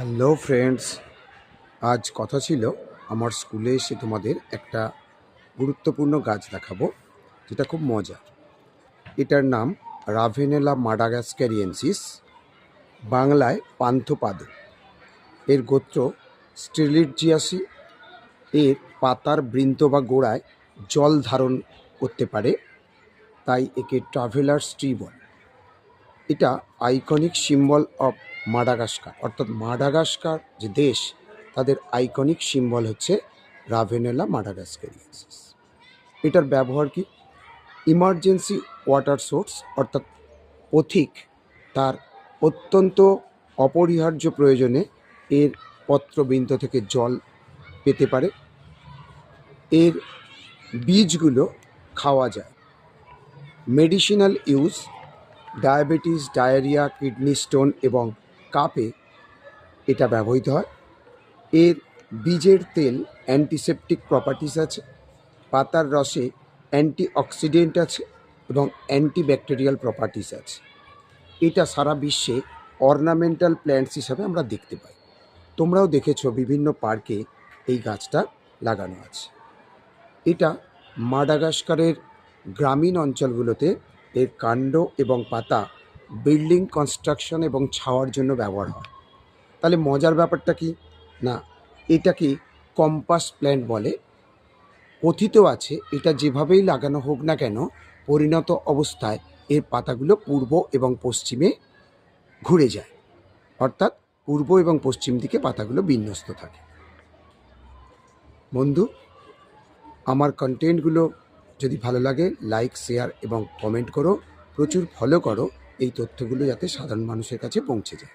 Hello friends, আজ কথা ছিল আমার স্কুলে এসে তোমাদের একটা গুরুত্বপূর্ণ গাছ দেখাবো, যেটা খুব মজার। এটার নাম রাভেনেলা মাডাগাস্ক্যারিয়েন্সিস বাংলায় পান্থপাদ। এর গোত্র স্টেলিটজিয়াসি এর পাতার বৃন্ত বা গোড়ায় জল ধারণ করতে পারে, তাই একে ট্রাভেলার্স ট্রি বলে। এটা আইকনিক সিম্বল অফ মাডাগাস্কার, অর্থাৎ মাডাগাস্কার যে দেশ, তাদের আইকনিক সিম্বল হচ্ছে রাভেনেলা মাডাগাস্কারিয়েন্সিস। এটার ব্যবহার কি? ইমার্জেন্সি ওয়াটার সোর্স অর্থাৎ পথিক, তার অত্যন্ত অপরিহার্য প্রয়োজনে এর পত্রবিন্দু থেকে জল পেতে পারে। এর বীজগুলো খাওয়া যায়। Medicinal use diabetes diarrhoea kidney stone এবং কাপে এটা ব্যবহৃত হয়। এর বীজের তেল অ্যান্টিসেপটিক প্রপার্টিস আছে, পাতার রসে অ্যান্টিঅক্সিডেন্ট আছে এবং অ্যান্টিব্যাকটেরিয়াল প্রপার্টিস আছে। এটা সারা বিশ্বে অর্নামেন্টাল প্ল্যান্টস হিসাবে আমরা দেখতে পাই। তোমরাও দেখেছ বিভিন্ন পার্কে এই গাছটা লাগানো আছে। এটা মাডাগাস্কারের গ্রামীণ অঞ্চলগুলোতে এর কাণ্ড এবং পাতা বিল্ডিং কনস্ট্রাকশন এবং ছাওয়ার জন্য ব্যবহার হয়। তাহলে মজার ব্যাপারটা কি? না এটাকে কম্পাস প্ল্যান্ট বলে? কথিত আছে, এটা যেভাবেই লাগানো হোক না কেন, পরিণত অবস্থায় এর পাতাগুলো পূর্ব এবং পশ্চিমে ঘুরে যায়। অর্থাৎ পূর্ব এবং পশ্চিম দিকে পাতাগুলো বিন্যস্ত থাকে। বন্ধু, আমার কন্টেন্টগুলো যদি ভালো লাগে লাইক শেয়ার এবং কমেন্ট করো। প্রচুর ফলো করো। এই তথ্যগুলো যাতে সাধারণ মানুষের কাছে পৌঁছে যায়।